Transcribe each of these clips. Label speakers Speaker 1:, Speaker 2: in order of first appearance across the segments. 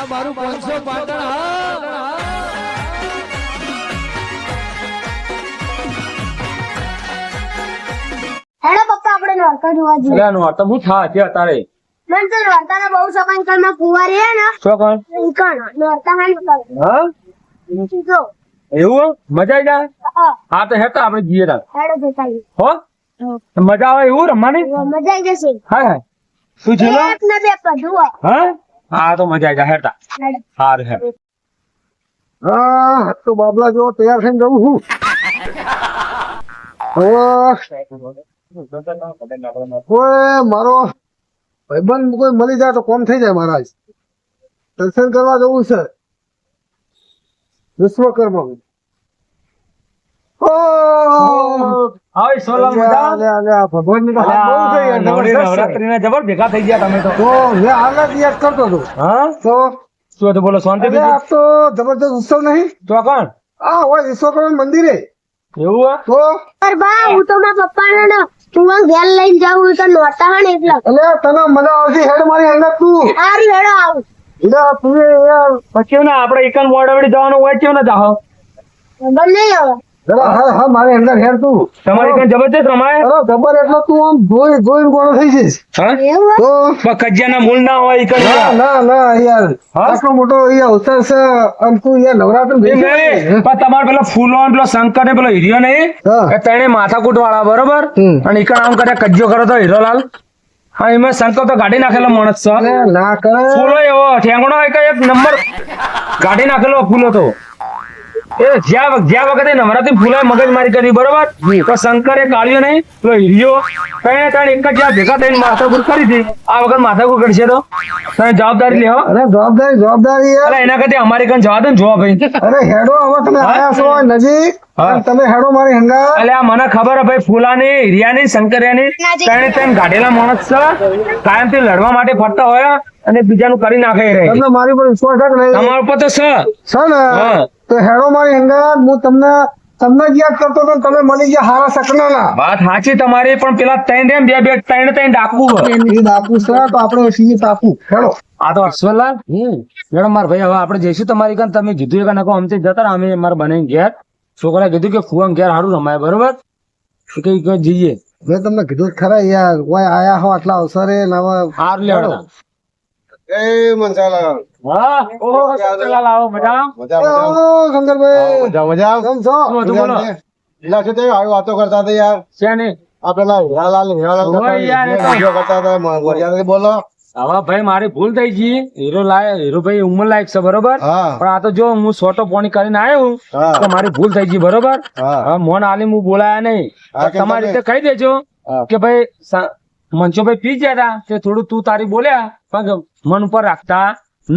Speaker 1: આ મારું પાંચસો પાટણ હા.
Speaker 2: હેડો પપ્પા આપણે નોરતા જોવા જઈએ.
Speaker 3: એટલે આનું તો હું થા છે અત્યારે.
Speaker 2: મન તો નોરતાના બહુ સકન કરમાં કુંવારી હે ને.
Speaker 3: શું કર
Speaker 2: ઈકણ નોરતા હા અંકલ
Speaker 3: હા?
Speaker 2: જો
Speaker 3: એવું મજા આવી જાય?
Speaker 2: હા,
Speaker 3: તો હેતા આપણે જઈએ તા
Speaker 2: હેડો જતા
Speaker 3: હો? મજા આવે એવું રમવાની?
Speaker 2: મજા આવી જશે.
Speaker 3: હા હા શું છે?
Speaker 2: એક ને બે બધું
Speaker 3: હા? હા તો મજા આવી જાય સારું
Speaker 2: હેડો.
Speaker 4: હા તો બાબલા જો તૈયાર થઈને જવું છું. કોઈ મારો ભાઈબંધ કોઈ મળી જાય તો કોમ થઈ જાય મહારાજ. દર્શન કરવા જવું છે. વિશ્વકર્મા!
Speaker 3: હવે સોલા મજા
Speaker 4: અલે, અલે, આ ભગવાનની તો હાથ બહુ થઈ યાર,
Speaker 3: નવરી
Speaker 4: જબરદસ્ત છે.
Speaker 3: નવરાત્રીના જબર ભેગા થઈ ગયા તમે તો.
Speaker 4: તો મેં હાલ જ યાદ કરતો હતો.
Speaker 3: હા?
Speaker 4: તો?
Speaker 3: શું હતું બોલો શાંતિ
Speaker 4: આ તો જબરદસ્ત ઉત્સવ નહીં?
Speaker 3: તો કોણ?
Speaker 4: આ હોય વિશ્વકર્મા મંદિરે.
Speaker 3: એવું હે?
Speaker 4: તો?
Speaker 2: પર બા હું તો મારા પપ્પાને ને તું ઘેર લઈને જાઉં તો નોરતા હા ને એટલે
Speaker 4: તને મજા આવતી હેડ મારી અંદર તું.
Speaker 2: સારું હેડો આવું.
Speaker 4: એટલે તું
Speaker 3: પછી ને આપણે એકન મોડવડી જવાનું હોય કેવું ને જાહો.
Speaker 2: ખબર નહીં હવે
Speaker 4: જરા હા હા મારી અંદર હેડ તું.
Speaker 3: તમારી એકન જબરજસ્ત રમાય?
Speaker 4: અરે જબર એટલે તું આમ જોઈ જોઈ ગોળો થઈ જઈશ.
Speaker 3: હા?
Speaker 2: એવું? હોય?
Speaker 4: તો
Speaker 3: પણ કજિયાના મૂળ ના હોય એકન
Speaker 4: ના ના ના યાર.
Speaker 3: હા?
Speaker 4: આટલો મોટો અહીંયા અવસર છે અને તું યાર નવરાત્રી
Speaker 3: એમ
Speaker 4: બેસી
Speaker 3: નહીં, પણ તમારે પેલો ફૂલો પેલો શંકર ને પેલો હિરિયો નહીં તેને માથાકૂટ વાળા બરોબર અને ઈકણ આમ કરે કજ્જો કરો તો હીરોલાલ. હા એમાં શંકર તો ગાડી નાખેલો માણસ છે.
Speaker 4: ના કરે.
Speaker 3: ફૂલો એવો ઠેંગણો એક નંબર ગાડી નાખેલો ફૂલો તો. એ જ્યાં જ્યાં વખતે નવરાત્રી મગજ મગજમારી કરી બરોબર? તો શંકરે કાઢ્યો નહીં તો હીરો કઈ ત્રણ એક જ જ્યાં ભેગા થઈને માથાકૂટ કરી હતી. આ વખત માથાકૂટ કરશે તો? તમે જવાબદારી લેવો?
Speaker 4: અરે જવાબદારી જવાબદારી
Speaker 3: અરે એના કરતા અમારી કન જવા દે ને જોવા ભાઈ.
Speaker 4: અરે હેડો હવે તમે આયા છો નજીક. તમે હેડો મારી હંગા
Speaker 3: એટલે આ મને ખબર હે ભાઈ ફૂલાની હિરિયાની શંકરિયાની. ત્રણે ત્રણ ગાઢેલા માણસ છે. કાયમથી લડવા માટે ફરતા હોય અને બીજાનું કરી નાખે રહે.
Speaker 4: તમને મારી પર વિશ્વાસ નહીં
Speaker 3: તમારા ઉપર તો છે.
Speaker 4: છે ને?
Speaker 3: હા.
Speaker 4: તો હેડો મારી હંગા હું તમને તમને જ યાદ કરતો તો તમે મળી ગયા હારા સકનાના
Speaker 3: વાત સાચી તમારી પણ પેલા ત્રણ એમ બે બે ત્રણ ત્રણ ડાકુ
Speaker 4: એ ડાકુ છે તો આપણે છીએ ટાકુ હેડો.
Speaker 3: આ તો હર્ષવલાલ મેડમ માર ભાઈ હવે આપણે જઈશું તમારી કાન તમે કીધું કે નકો અમથી જતા અમે અમારે બને ઘેર. છોકરા કીધું કે ફુવાન ઘેર સારું રમાય બરોબર? કઈ કઈ કે જઈએ.
Speaker 4: મેં તમને કીધું ખરા યાર કોઈ આયા હો આટલા અવસરે નવા હાર
Speaker 3: હારું લેવડા
Speaker 4: એ મનસાલા
Speaker 3: હા ઓહો હર્ષવલાલ આવો. મજા
Speaker 4: ઓ શંકરભાઈ
Speaker 5: મજા મજા.
Speaker 4: કેમ છો?
Speaker 3: શું બોલો?
Speaker 5: પેલા શું થયું? આવી વાતો કરતા હતા યાર.
Speaker 3: છે ને
Speaker 5: આ પેલા હીરાલાલ હીરાલાલ
Speaker 3: ઓય યાર, એ તો-
Speaker 5: વીડિયો કરતા હતા. મ- બોલો.
Speaker 3: હવે ભાઈ મારી ભૂલ થઈ ગઈ. હીરો લાય હીરો ભાઈ ઉંમર લાયક છે બરોબર? પણ આ તો જો હું સોટો પોણી કરીને આવ્યો
Speaker 5: હા.
Speaker 3: તો મારી ભૂલ થઈ ગઈ બરોબર?
Speaker 5: હા.
Speaker 3: મોન આલી હું બોલાયા નહીં. તમારી
Speaker 5: તમે-
Speaker 3: રીતે કહી દેજો કે ભાઈ મનસુભાઈ પી ગયા હતા તે થોડું તું તારી બોલ્યા. પણ મન ઉપર રાખતા.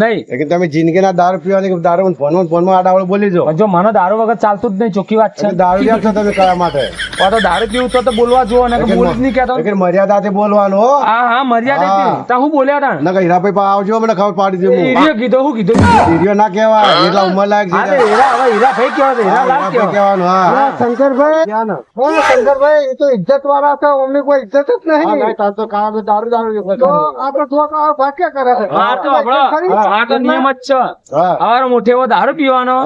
Speaker 3: નહીં.
Speaker 5: કે તમે જિંદગીના દારૂ પીવાની દારૂ ફોનમાં ફોનમાં આડાવડું બોલી જો
Speaker 3: જો મને દારૂ વગર ચાલતું જ નહીં ચોખ્ખી વાત છે.
Speaker 5: દારૂ લ્યો છો તમે કયા માટે?
Speaker 3: આ તો દારૂ પીવું તો તો બોલવા જુઓ ને બોલ જ નહીં કહેતો.
Speaker 5: લેકિન મર્યાદાથી બોલવાનો હા.
Speaker 3: હા મર્યાદા
Speaker 5: હા.
Speaker 3: તા હું બોલ્યા તા.
Speaker 5: ના હીરા ભાઈ પા આવજો મને ખબર પાડી દઉં હું
Speaker 3: હીરો કીધો હું કીધું
Speaker 5: હીરો ના કહેવાય એટલા ઉંમર લાયક
Speaker 3: હા
Speaker 5: છે
Speaker 3: હીરા હવે હીરા ભાઈ કેવા હીરા
Speaker 5: કહેવાનું હા.
Speaker 4: શંકરભાઈ? શંકરભાઈ બોલો શંકરભાઈ એ તો ઇજ્જત વાળા છે અમને કોઈ ઇજ્જત જ નહીં.
Speaker 5: તાર તો કામ દારૂ દારૂ
Speaker 4: તો આ ભાગ્ય કરે છે.
Speaker 3: હા તો આ તો નિયમ જ છે. હવાર મોઠે દારૂ પીવાનો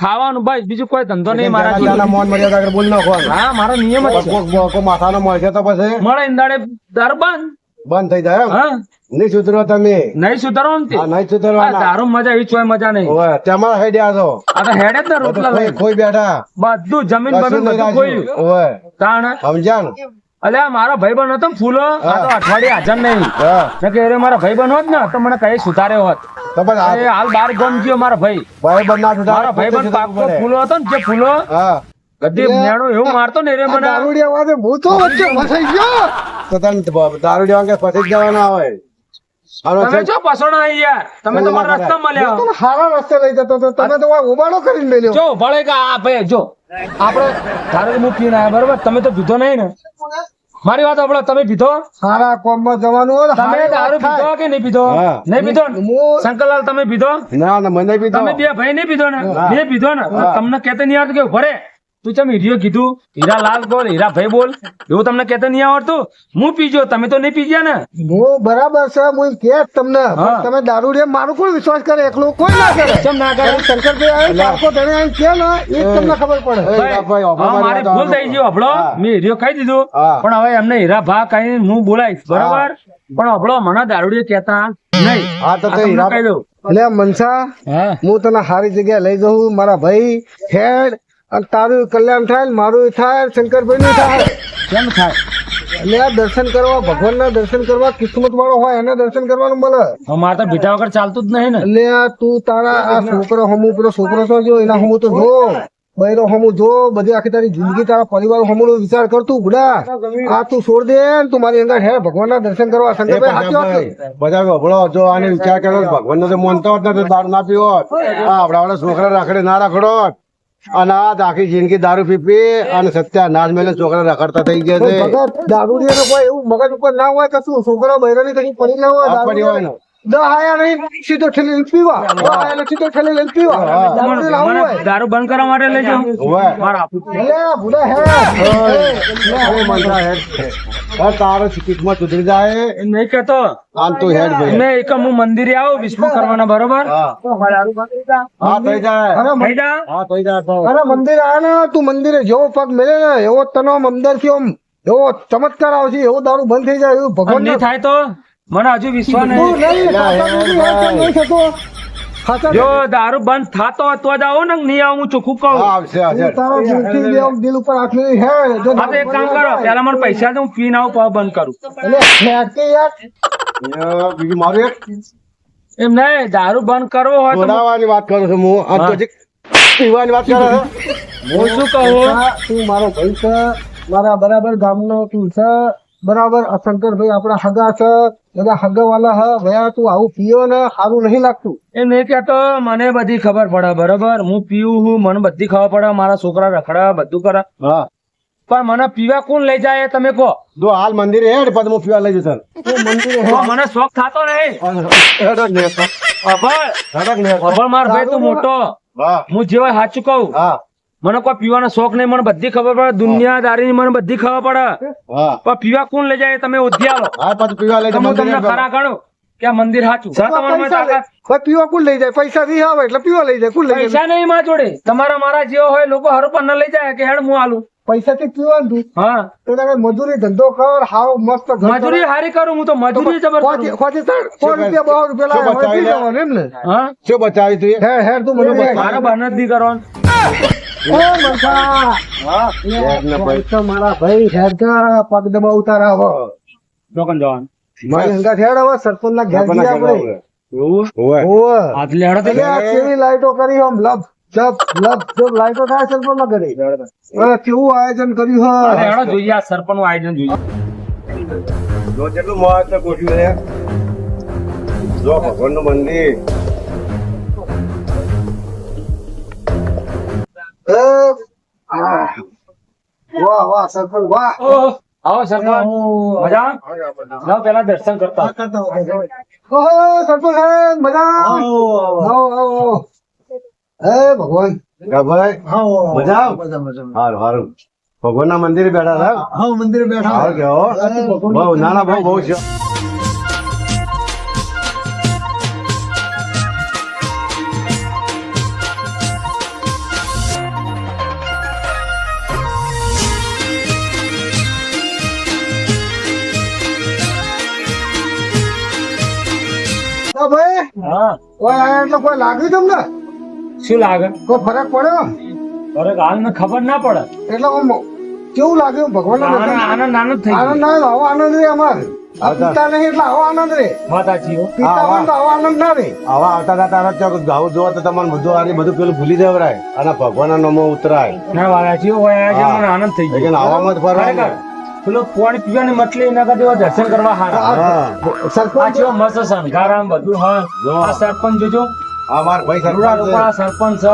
Speaker 3: ખાવાનું બસ બીજું કોઈ ધંધો નહીં મારા
Speaker 5: મોન મર્યાદા આગળ બોલ નાખવાનું.
Speaker 3: હા મારો નિયમ જ છે.
Speaker 5: માથાનો મળશે તો પછી?
Speaker 3: મળે ઇંદાડે દારૂ બંધ.
Speaker 5: બંધ થઈ જાય
Speaker 3: હા.
Speaker 5: નહીં સુધરો તમે.
Speaker 3: નહીં
Speaker 5: સુધરો. નહીં સુધરો
Speaker 3: દારૂ મજા એવી ચોય મજા નહીં.
Speaker 5: તમારા તેમાં હેડે આ તો.
Speaker 3: આ તો હેડે જ ને રોટલા
Speaker 5: ખોઈ- બેઠા.
Speaker 3: બધું જમીન બધું
Speaker 5: કોઈ.
Speaker 3: તાણ.
Speaker 5: સમજ્યા ને?
Speaker 3: મારા મારો બન હતો ફૂલો. આ તો અઠવાડિયે હાજર નહીં. મેં કે અરે મારા ભાઈબંધ હોત ને તો મને કઈ સુધારે હોત.
Speaker 5: તો
Speaker 3: હાલ બાર ગમ ગયો મારો ભાઈ.
Speaker 5: ભાઈ બન ના
Speaker 3: મારો ભાઈબંધ
Speaker 5: પોતે
Speaker 3: પાકો ફૂલો હતો ને જે ફૂલો. ગદી મેણો એવું મારતો ને રે
Speaker 4: આ
Speaker 3: મને.
Speaker 4: દારૂડિયા વાગે હું તો વચ્ચે ફસાઈ ગયો.
Speaker 5: તો તને દારૂડિયા વાગે ફસાઈ જવાના હોય.
Speaker 3: તમે જો પસોણા યાર તમે તો રસ્તા મળ્યા
Speaker 4: તો હારા રસ્તે લઈ જતો હતો. તમે તો ઉબાડો કરીને મેલ્યો
Speaker 3: જો ભલે કે આ ભાઈ જો. આપણે ધારો કે હું પીને આવ્યા બરોબર? તમે તો પીધો નહીં ને. મારી વાત આપડે તમે પીધો
Speaker 4: સારા કોમમાં જવાનું હોય
Speaker 3: તમે દારૂ પીધો કે નહીં પીધો. નહીં પીધો શંકરલાલ તમે પીધો
Speaker 5: ના ના મને પીધો
Speaker 3: તમે બે ભાઈ નહીં પીધો ને? બે પીધો ને? તમને કહેતે નહીં આવતું કે ભરે તું ચમ હીરિયો કીધું? હીરાલાલ બોલ હીરાભાઈ બોલ. એવું તમને કેતો નહીં આવડતું? હું પીજો તમે તો નહીં પીજ્યા ને.
Speaker 4: હું બરાબર છે હું કે તમને. તમે દારૂ રે મારું કોણ વિશ્વાસ કરે? એકલો કોઈ ના કરે.
Speaker 3: ચમ ના કરે?
Speaker 4: શંકરભાઈ ચારકો ધણી આવીને કે ને એ તમને ખબર પડે.
Speaker 5: ભાઈ
Speaker 3: મારી ભૂલ થઈ ગયો હબળો. મેં હીરિયો ખાઈ દીધું. પણ હવે એમને હીરા ભા કઈ હું બોલાઈશ બરાબર? પણ હબળો મને દારૂડિયો કેતા નહીં.
Speaker 5: હા, તો હીરા-
Speaker 3: કહી દઉં.
Speaker 4: એટલે મનસા
Speaker 3: હું.
Speaker 4: તને સારી જગ્યાએ લઈ જઉં મારા ભાઈ હેડ. અને તારું કલ્યાણ થાય ને મારું થાય શંકરભાઈ નું થાય.
Speaker 3: કેમ થાય?
Speaker 4: એટલે આ દર્શન કરવા ભગવાનના દર્શન કરવા કિસ્મત વાળો હોય એને દર્શન કરવાનું મળે.
Speaker 3: હવે મારે તો બીટા વગર ચાલતું જ નહીં ને.
Speaker 4: એટલે આ તું તારા આ છોકરો હમું પેલો છોકરો છો જો એના હમું તો જો. બૈરો હમું જો બધી આખી તારી જિંદગી તારા પરિવાર હમું વિચાર કરતું ગુડા. આ તું છોડ દે ને તું મારી અંગા હે ભગવાનના દર્શન કરવા. શંકરભાઈ.
Speaker 5: બધા ગભળો જો આને વિચાર કર્યો ભગવાન ભગવાનનો તો માનતો હોત ને દારૂ ના પીવો. આ આપણા છોકરા રાખડે ના રાખડો. હોત. અને આ આખી જિંદગી દારૂ પીપી અને સત્યાનાશ મેલે છોકરા રખડતા થઈ ગયા છે.
Speaker 4: કોઈ એવું મગજ ઉપર ના હોય કશું છોકરા બૈરાની કઈ પડી ના હોય
Speaker 3: દારૂ બંધ કરવા માટે લઈ જાઉં
Speaker 5: તારો કિસ્મત સુધરી જાય.
Speaker 3: નહીં કેતો
Speaker 5: આમ તું હેડ ભાઈ
Speaker 3: મેં એક હું મંદિરે આવું વિષ્ણુ કરવાના બરોબર?
Speaker 5: હા. હા થઈ જાય.
Speaker 4: અરે
Speaker 3: થઈ જા
Speaker 5: હા થઈ જાય
Speaker 4: અરે મંદિર આવે ને તું મંદિરે જેવો પગ મેલે ને એવો તનો મંદિરથી એવો ચમત્કાર આવશે એવો દારૂ બંધ થઈ જાય એવું ભગવાન
Speaker 3: થાય તો? મને હજુ વિશ્વાસ નહીં જો દારૂ બંધ થાતો તો જ આવો ને નહીં આવું હું ચોખ્ખું કહું.
Speaker 5: આવશે
Speaker 4: તારો દિલ ઉપર હે
Speaker 3: એક કામ કરો પેલા મને પૈસા દે હું પીને આવું પાવ બંધ કરું.
Speaker 4: એટલે ફેંકે યાર?
Speaker 5: એ બીજું મારું એક?
Speaker 3: એમ નહીં દારૂ બંધ કરવો હોય
Speaker 5: છોડાવવાની વાત કરું છું હું આમ તો પીવાની વાત કરો છે.
Speaker 3: હું શું કહું?
Speaker 4: તું મારો ભાઈ છે મારા બરાબર ગામનો તું છે. બરાબર? આ શંકરભાઈ આપણા હગા છે. બધા હગાવાલા હ. ભયા તું આવું પીયો ને સારું નહીં લાગતું.
Speaker 3: એમ નહીં તો મને બધી ખબર પડે બરાબર? હું પીવું હું મને બધી ખબર પડે મારા છોકરા રખડા બધું કરે.
Speaker 5: હા.
Speaker 3: પણ મને પીવા કોણ લઈ જાય તમે કહો?
Speaker 5: જો હાલ મંદિરે હેડ પછી હું પીવા લઈ જશે
Speaker 4: મંદિર
Speaker 3: મને શોખ થતો નહીં. ખબર ખબર માર ભાઈ તું મોટો.
Speaker 5: હું
Speaker 3: જેવા સાચું કહું.
Speaker 5: હા.
Speaker 3: મને કોઈ પીવાનો શોખ નહીં મને બધી ખબર પડે. દુનિયાદારી મને બધી ખબર પડે. પણ પીવા કોણ લઈ જાય તમે ઉધી આલો
Speaker 5: હા પછી પીવા લઈ
Speaker 3: તો તમને ખરા કરો કે મંદિર સાચું. છે તમારા માં
Speaker 4: પૈસા લે.
Speaker 3: તાકાત?
Speaker 4: ભાઈ પીવા કોણ લઈ જાય? પૈસા થી આવે એટલે પીવા લઈ જાય. કોણ લઈ જાય?
Speaker 3: પૈસા નહીં માં જોડે. તમારા મારા જેવો હોય લોકો હરપર ન લઈ જાય કે હેડ હું આલું.
Speaker 4: પૈસા થી પીવાનું તું?
Speaker 3: હા.
Speaker 4: તો મજૂરી ધંધો કર હાવ મસ્ત
Speaker 3: મજૂરી હારી કરું હું તો મજૂરી જબર
Speaker 4: ખોટી-
Speaker 3: કરું.
Speaker 4: ખોટી તાર સો રૂપિયા બસો રૂપિયા લાવે, હવે પી
Speaker 5: બચાવી લે?
Speaker 4: જવાનું એમ ને
Speaker 5: શું બચાવી તું
Speaker 4: મને કહે.
Speaker 3: મારા બહાર જ કરવાનું.
Speaker 5: ને
Speaker 4: મારા ભાઈ પગ મારી હેડ હવે સરપંચ ના ઘેર આપણે. ઓવે. કેવી લાઈટો કરી લાઈટો થાય સરપંચ ના ઘરે કેવું આયોજન કર્યું
Speaker 3: અરે
Speaker 4: હે
Speaker 3: હેડો જોઈએ સરપંચનું આયોજન જોઈએ.
Speaker 5: જો જેટલું મહત્વ ગોઠવ્યું છે. જો ભગવાનનું મંદિર.
Speaker 4: વાહ વાહ સરપંચ વાહ.
Speaker 3: આવો સરપંચ. મજા લાવ પેલા દર્શન કરતા.
Speaker 4: ઓહો સરપંચ સાહેબ મજા આવો આવો આવો. હે ભગવાન.
Speaker 5: ભાઈ મજા હારું હારું. ભગવાનના મંદિરે બેઠા હતા?
Speaker 4: હા મંદિરે બેઠા
Speaker 5: હા કે હો? બહુ નાના બહુ બહુ છે.
Speaker 4: હા. કોઈ આયા એટલે કોઈ લાગ્યું તમને
Speaker 3: શું લાગે?
Speaker 4: કોઈ ફરક પડ્યો?
Speaker 3: અરે હાલ ને ખબર ના પડે.
Speaker 4: એટલે કેવું લાગ્યું? ભગવાન
Speaker 3: આનંદ આનંદ આનંદ થઈ
Speaker 4: આનંદ ના આવો આનંદ રે અમારે. પિતા નહીં એટલે આવો આનંદ રે.
Speaker 3: માતાજી
Speaker 4: પિતા હોય તો આવો આનંદ ના રે.
Speaker 5: આવા આવતા આના ચોક ગાવું જોવો તો તમારે બધું આની બધું પેલું ભૂલી જવરાય અને ભગવાનના નામમાં ઉતરાય.
Speaker 3: ના વાલાજી હો, હોય આનંદ થઈ ગયો.
Speaker 5: આવામાં જ ફરવાનું.
Speaker 3: ખરેખર, પેલો પાણી પીવાની મટલી એના કરતા દર્શન કરવા હારા. આ
Speaker 4: સરપંચ
Speaker 3: જેવો મસ્ત શણગાર બધું હા. આ સરપંચ જોજો.
Speaker 5: આ માર ભાઈ સરપંચ
Speaker 3: સરપંચ.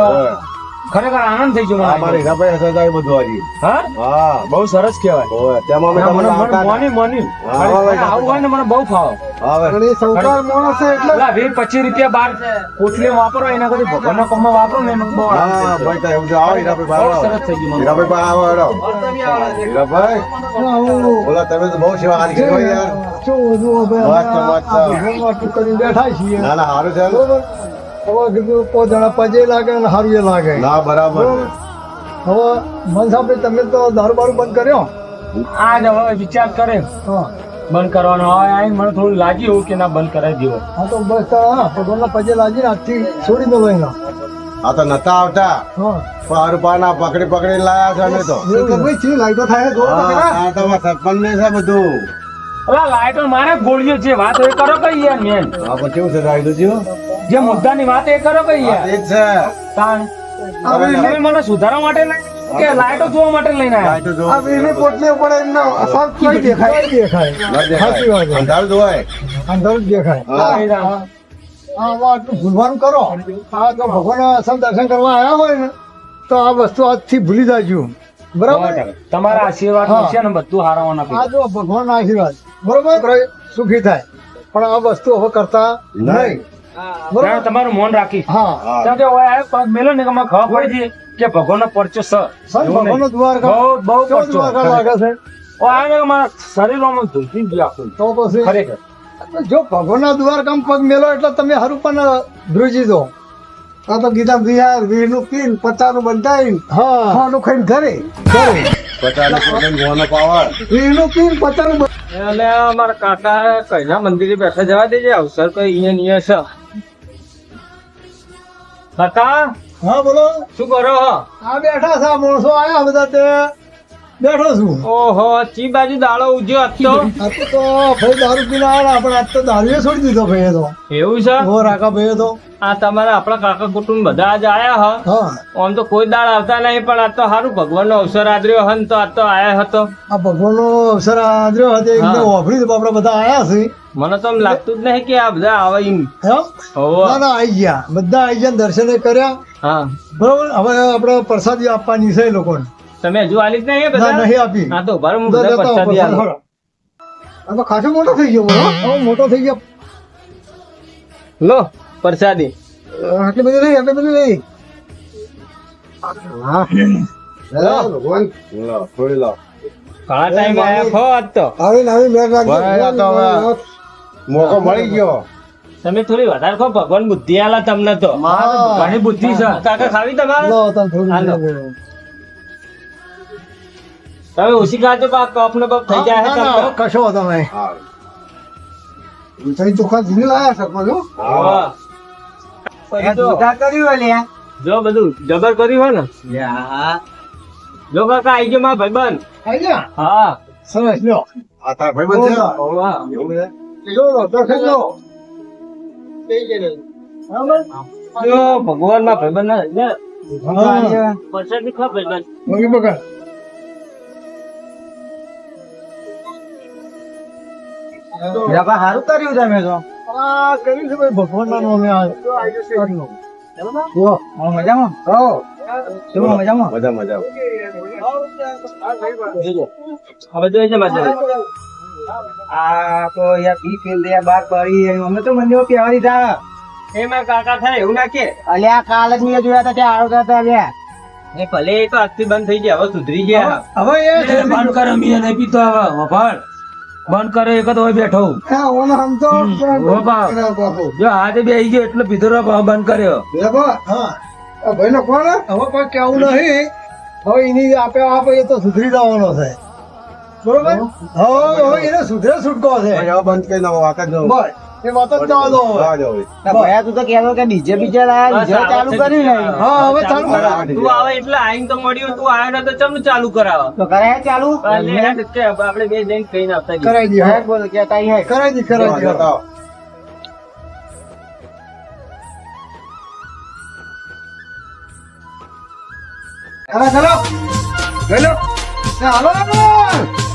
Speaker 6: ખરેખર આનંદ થઈ ગયો
Speaker 5: અમારે હીરાભાઈ હશે તો એ બધું હજી
Speaker 6: હા?
Speaker 5: હા
Speaker 6: બહુ સરસ કહેવાય.
Speaker 5: તેમાં અમે
Speaker 6: મને
Speaker 5: તમને
Speaker 6: મને મોની મોની આવું હોય ને મને બહુ ફાવે.
Speaker 5: હવે.
Speaker 7: પણ એ સૌકાર માણસ એટલે
Speaker 6: લા વીસ પચીસ રૂપિયા બાર કોથળી વાપરો એના કરતી ભગવાનના કામમાં વાપરો ને એમાં બહુ
Speaker 5: હા ભાઈ તો એવું છે આવો હીરાભાઈ
Speaker 6: બહુ
Speaker 5: આવો.
Speaker 6: સરસ થઈ ગયું.
Speaker 5: હીરાભાઈ બહાર આવો હેડો. હીરાભાઈ બોલા તમે તો બહુ સેવા હારી કરી યાર.
Speaker 7: શું જુઓ ભાઈ,
Speaker 5: વાત તો વાત
Speaker 7: કરીને બેઠા છીએ.
Speaker 5: ના ના સારું છે.
Speaker 7: બરોબર? હવે કીધું કોઈ જણા પજે લાગે ને હારું એ લાગે.
Speaker 5: ના બરાબર.
Speaker 7: હવે મન તમે તો દારૂ બારૂ બંધ કર્યો?
Speaker 6: આ જ હવે વિચાર કરે.
Speaker 7: હા.
Speaker 6: બંધ કરવાનો હોય આઈ મને થોડું લાગ્યું કે ના બંધ કરાવી દેવો
Speaker 7: હા તો બસ તો હા ભગવાનના પજે લાગીને આજથી છોડી દો લઈને
Speaker 5: આ તો નતા આવતા.
Speaker 7: હા.
Speaker 5: પણ પાના પકડી પકડી લાયા છે અમે તો.
Speaker 7: લાઈટો થાય જો
Speaker 5: હા, તો સરપંચ ને છે બધું.
Speaker 6: અલા લાઈટો મારે ગોળીઓ છે વાત કરો કઈ યાર મેન.
Speaker 5: હા પણ કેવું છે
Speaker 6: જે મુદ્દાની વાત એ કરો કઈ યાર.
Speaker 5: એ છે.
Speaker 6: તાણ. હવે મને સુધારવા માટે લઈ કે લાઈટો જોવા માટે લઈને આવ્યા?
Speaker 5: રાયડું જોવું.
Speaker 7: પોટલી ઉપર એમના અસર કોઈ દેખાય. નહીં દેખાય. સાચી વાત
Speaker 5: દેખાય જોવાય.
Speaker 7: અંધારું જ દેખાય.
Speaker 5: હા.
Speaker 7: હા હા. આટલું ભૂલવાનું કરો. આ તો ભગવાન અસલ દર્શન કરવા આવ્યા હોય ને તો આ વસ્તુ આજથી ભૂલી જાજો. બરાબર?
Speaker 6: તમારા આશીર્વાદ છે ને બધું હારવાના
Speaker 7: આ જો ભગવાન આશીર્વાદ. બરોબર? સુખી થાય. પણ આ વસ્તુ હવે કરતા નહીં.
Speaker 6: તમારું મન રાખી.
Speaker 7: હા.
Speaker 5: હા.
Speaker 6: કેમ કે ઓય આ પગ મેલો ને કે ખબર પડી છે કે ભગવાનનો પરચો સ
Speaker 7: સંત ભગવાનનો દ્વારકા.
Speaker 6: બહુ બહુ પરચો.
Speaker 7: લાગે છે?
Speaker 6: ઓ આ ને મારા શરીરમાં ધૂલતી ગયું
Speaker 7: તો પછી?
Speaker 6: ખરેખર.
Speaker 7: જો ભગવાનના દ્વારકામાં પગ મેલો એટલે તમે હરું પણ ધ્રુજી દો આ તો ગીતા બિહાર વીરનું પીન પચાનું બંધાઈ હા. ખાવાનું ખાઈને ઘરે. ઘરે.
Speaker 5: ગોવાનો પાવર.
Speaker 7: વીરનું પીન પચાનું.
Speaker 6: એટલે અમારા કાકા કઈના મંદિરે બેઠા જવા દેજે. અવસર કઈ અહીંયા અહીંયા છે. કાકા?
Speaker 7: હા બોલો.
Speaker 6: શું કરો હો?
Speaker 7: આ બેઠા છે આ માણસો આયા બધા તે. બેઠો છું.
Speaker 6: ઓહો ચી બાજુ દાળો ઉજ્યો હતો
Speaker 7: આ તો ભાઈ દારૂ પીને આવ્યા આપણે આજ તો દારૂએ છોડી દીધો ભાઈ તો.
Speaker 6: એવું છે?
Speaker 7: ઓ રાકા ભાઈ તો.
Speaker 6: આ તમારા આપણા કાકા કુટુંબ બધા જ આયા હ? આમ તો કોઈ દાળ આવતા નહીં પણ આ તો સારું ભગવાનનો અવસર આદર્યો હન તો આ તો આયા હતો.
Speaker 7: આ ભગવાનનો અવસર આદર્યો હતો એકદમ ઓફરી આપણે બધા આયા છે
Speaker 6: મને તો લાગતું જ નહીં કે આ બધા આવે એમ.
Speaker 7: ના ના આવી ગયા. બધા આવી ગયા દર્શન કર્યા.
Speaker 6: હા.
Speaker 7: બરોબર? હવે આપણે પ્રસાદી આપવાની છે લોકોને.
Speaker 6: તમે હજુ આલી જ નહીં બધા?
Speaker 7: નહીં આપી.
Speaker 6: હા તો ઊભા હું બધા પ્રસાદી આલું.
Speaker 7: આ તો ખાસો મોટો થઈ ગયો હવે મોટો થઈ ગયો.
Speaker 6: લો પ્રસાદી.
Speaker 7: આટલી બધી નહીં આટલી બધી નહીં હા.
Speaker 5: ભગવાન. થોડી લો.
Speaker 6: ઘણા ટાઈમ આવ્યા ખો આજ તો.
Speaker 7: આવી ને આવી
Speaker 5: મેં. તો હવે મોકો મળી ગયો.
Speaker 6: તમે થોડી વધારે ખો ભગવાન બુદ્ધિ આલા તમને તો. ઘણી બુદ્ધિ છે. કાકા ખાવી તમારે?
Speaker 7: લો, તને થોડું
Speaker 6: તમે ઓછી ખાજો પા કફ ને બફ થઈ જાય છે.
Speaker 7: કશો તમે
Speaker 5: હા.
Speaker 7: ઊંચાઈ ચોખા જીવી લાયા હો.
Speaker 6: હોવે. પછી તો. જો બધું જબર કર્યું હોય ને? જો કાકા આઈ ગયો મારા ભાઈબંધ.
Speaker 7: આઈ ગયા?
Speaker 6: હા.
Speaker 7: સરસ લ્યો.
Speaker 5: આ તારા ભાઈબંધ છે?
Speaker 6: ભગવાન ના ભાઈબંધ ના લે.
Speaker 7: હા.
Speaker 6: પ્રસાદી ખા ભાઈબંધ.
Speaker 7: મમ્મી
Speaker 1: સારું કર્યું તમે તો.
Speaker 7: કર્યું છે ભાઈ ભગવાનના નામે આ કર્યું. જો,
Speaker 1: મજામાં?
Speaker 7: હો.
Speaker 1: તું મજામાં?
Speaker 5: મજા મજા
Speaker 6: હવે જોઈ છે મારે
Speaker 1: આ તો યાર પી ફેલ દે બાર પડી અમે તો મને કહેવા દીધા
Speaker 6: એ મારા કાકા થાય એવું ના કે?
Speaker 1: અલ્યા કાલ જ મેં જોયા હતા ત્યાં આવતા હતા અલ્યા
Speaker 6: એ ભલે એ તો આજથી બંધ થઈ ગયા હવે સુધરી ગયા.
Speaker 7: હવે એ
Speaker 6: એ બંધ કરે મી નહીં પીતો હવે. વફાળ બંધ કરે એક તો બેઠો. જો હાથે બે ગયો એટલે પીધો બંધ કર્યો.
Speaker 7: આ કોણ હવે કોઈ કેવું નહીં. હવે એની આપે આપે એ તો સુધરી જવાનો છે. બરોબર? હવે હવે એને સુધરે છૂટકો છે.
Speaker 5: બંધ કરી નાખો વાત જ
Speaker 7: બસ. એ વાત જ જવા દો
Speaker 5: દો.
Speaker 1: ભયા તું તો કહેતો કે ડીજે બીજે ડીજે ચાલુ કર્યું ને
Speaker 7: હા હવે ચાલુ કરો.
Speaker 6: તું આવે એટલે આઈને તો મળ્યો તું આવ્યો ને તો ચમનું ચાલુ કરાવો?
Speaker 1: તો કરાય ચાલુ?
Speaker 6: આપણે બે જઈને કહીને આવતા
Speaker 7: કરાઈ દઈએ
Speaker 1: સાહેબ બોલ કે તાઈ હે
Speaker 7: કરાઈ દઈએ કરાઈ
Speaker 5: જતા આવો.
Speaker 7: ચાલો ચાલો ચાલો હાલો.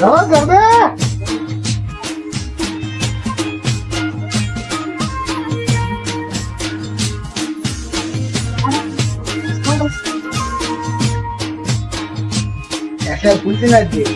Speaker 4: હા ગરબે?
Speaker 1: দিন আর দিয়ে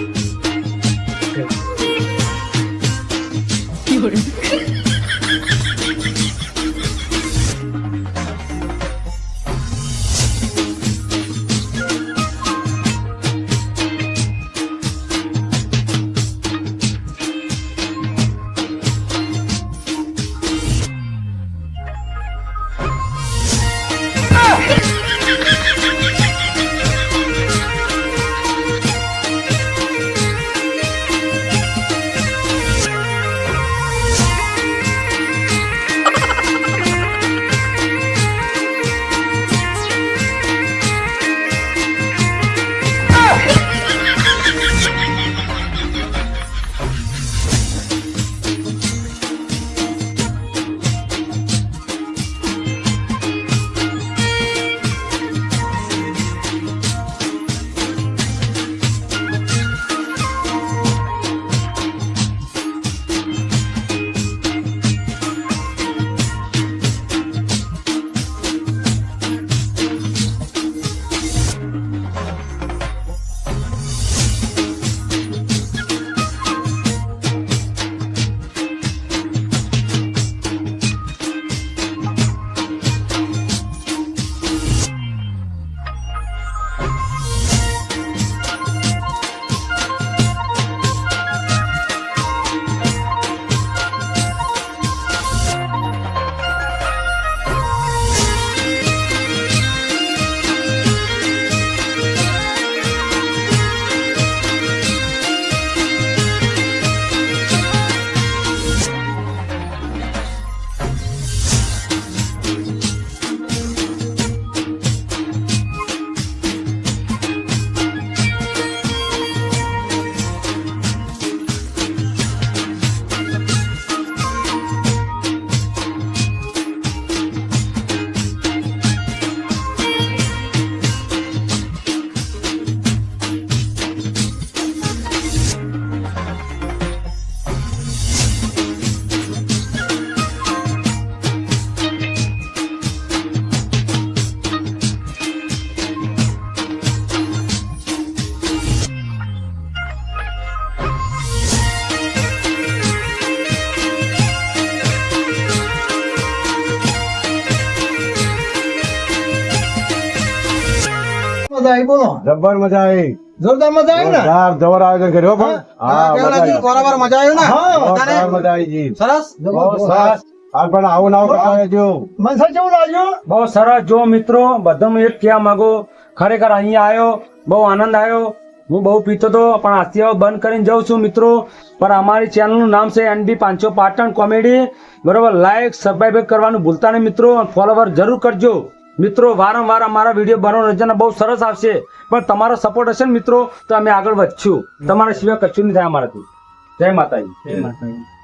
Speaker 4: આવી બોલો.
Speaker 5: જબ્બર મજા આવી.
Speaker 4: જોરદાર મજા આવી ને?
Speaker 5: જોરદાર જબર આયોજન કર્યો પણ હા?
Speaker 4: કેવું
Speaker 5: મજા આવી.
Speaker 4: બરાબર મજા આવી ને?
Speaker 5: જોરદાર મજા આવી જી.
Speaker 4: સરસ?
Speaker 5: બહુ સરસ. હાલ પણ આવું ના આવું
Speaker 4: મનસા કેવું લાગ્યું?
Speaker 3: બહુ સરસ. જો મિત્રો બધાને એક કહેવા માંગુ ખરેખર અહીંયા આવ્યો બહુ આનંદ આવ્યો. હું બહુ પીતો હતો પણ આજથી હવે બંધ કરીને જાઉં છું મિત્રો. પણ અમારી ચેનલનું નામ છે એનબી પાંચસો પાટણ કોમેડી. બરોબર લાઈક સબસ્ક્રાઈબ કરવાનું ભૂલતા નહીં મિત્રો ફોલોવર જરૂર કરજો. મિત્રો વારંવાર અમારા વીડિયો બનાવવાનો બહુ સરસ આવશે. પણ તમારો સપોર્ટ હશે ને મિત્રો તો અમે આગળ વધશું. તમારા સિવાય કશું નહીં થાય અમારાથી. જય માતાજી. જય માતાજી.